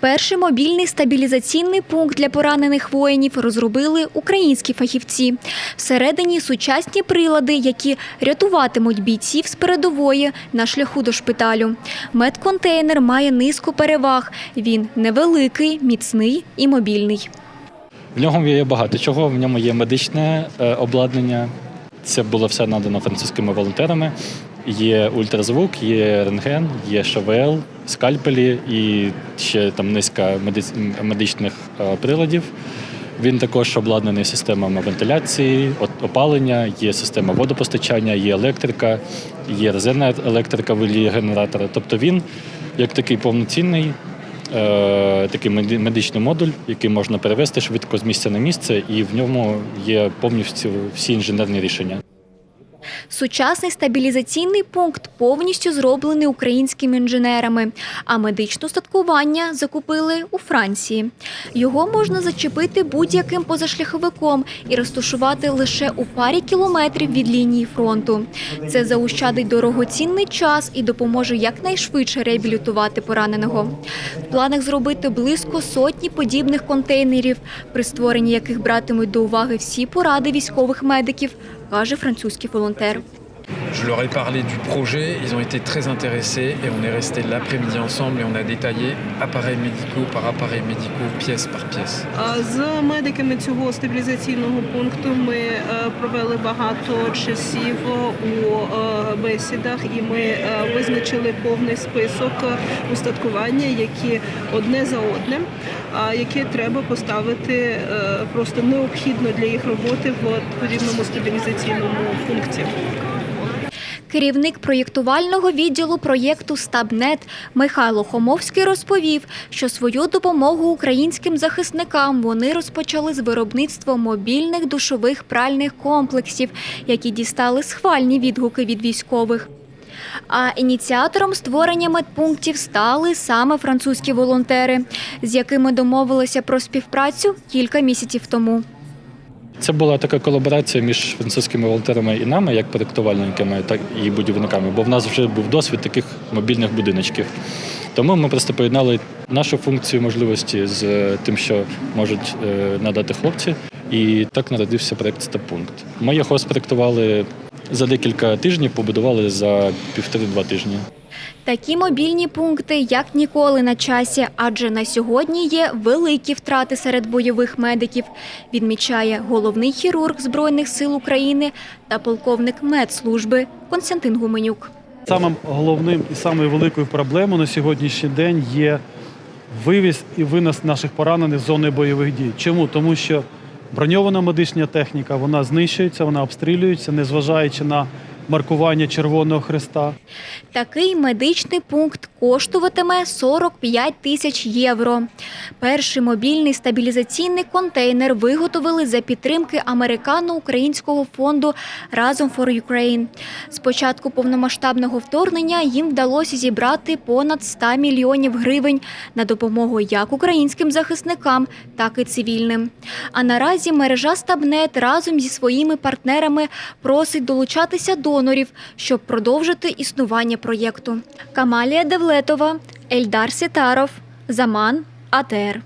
Перший мобільний стабілізаційний пункт для поранених воїнів розробили українські фахівці. Всередині сучасні прилади, які рятуватимуть бійців з передової на шляху до шпиталю. Медконтейнер має низку переваг. Він невеликий, міцний і мобільний. В ньому є багато чого. В ньому є медичне е, обладнання. Це було все надано французькими волонтерами. Є ультразвук, є рентген, є ШВЛ, скальпелі і ще там низка медичних е, приладів. Він також обладнаний системами вентиляції, опалення, є система водопостачання, є електрика, є резервна електрика в вигляді генератора. Тобто він як такий повноцінний е, такий меди- медичний модуль, який можна перевести швидко з місця на місце, і в ньому є повністю всі інженерні рішення. Сучасний стабілізаційний пункт повністю зроблений українськими інженерами, а медичне устаткування закупили у Франції. Його можна зачепити будь-яким позашляховиком і розташувати лише у парі кілометрів від лінії фронту. Це заощадить дорогоцінний час і допоможе якнайшвидше реабілітувати пораненого. В планах зробити близько сотні подібних контейнерів, при створенні яких братимуть до уваги всі поради військових медиків, каже французький волонтер. Je leur ai parlé du projet, ils ont été très intéressés et on est resté l'après-midi ensemble et on a détaillé appareils médicaux par appareils médicaux, pièce par pièce. А З медиками цього стабілізаційного пункту ми е, провели багато часів у е, бесідах, і ми е, визначили повний список е, устаткування, які одне за одним, які треба поставити е, просто необхідно для їх роботи в подібному стабілізаційному пункті. Керівник проєктувального відділу проєкту Стабнет Михайло Хомовський розповів, що свою допомогу українським захисникам вони розпочали з виробництва мобільних душових пральних комплексів, які дістали схвальні відгуки від військових. А ініціатором створення медпунктів стали саме французькі волонтери, з якими домовилися про співпрацю кілька місяців тому. Це була така колаборація між французькими волонтерами і нами, як проєктувальниками, так і будівниками, бо в нас вже був досвід таких мобільних будиночків. Тому ми просто поєднали нашу функцію можливості з е, тим, що можуть е, надати хлопці. І так народився проєкт Стапункт. Ми його спроектували за декілька тижнів, побудували за півтори-два тижні. Такі мобільні пункти як ніколи на часі, адже на сьогодні є великі втрати серед бойових медиків, відмічає головний хірург Збройних сил України та полковник медслужби Константин Гуменюк. Самим головним і самою великою проблемою на сьогоднішній день є вивіз і винос наших поранених з зони бойових дій. Чому? Тому що броньована медична техніка вона знищується, вона обстрілюється, незважаючи на маркування Червоного Христа. Такий медичний пункт коштуватиме 45 тисяч євро. Перший мобільний стабілізаційний контейнер виготовили за підтримки американо-українського фонду Разом for Ukraine. З початку повномасштабного вторгнення їм вдалося зібрати понад 100 мільйонів гривень на допомогу як українським захисникам, так і цивільним. А наразі мережа Стабнет разом зі своїми партнерами просить долучатися донорів, щоб продовжити існування проєкту. Камалія Девлетова, Ельдар Сітаров, Заман, АТР.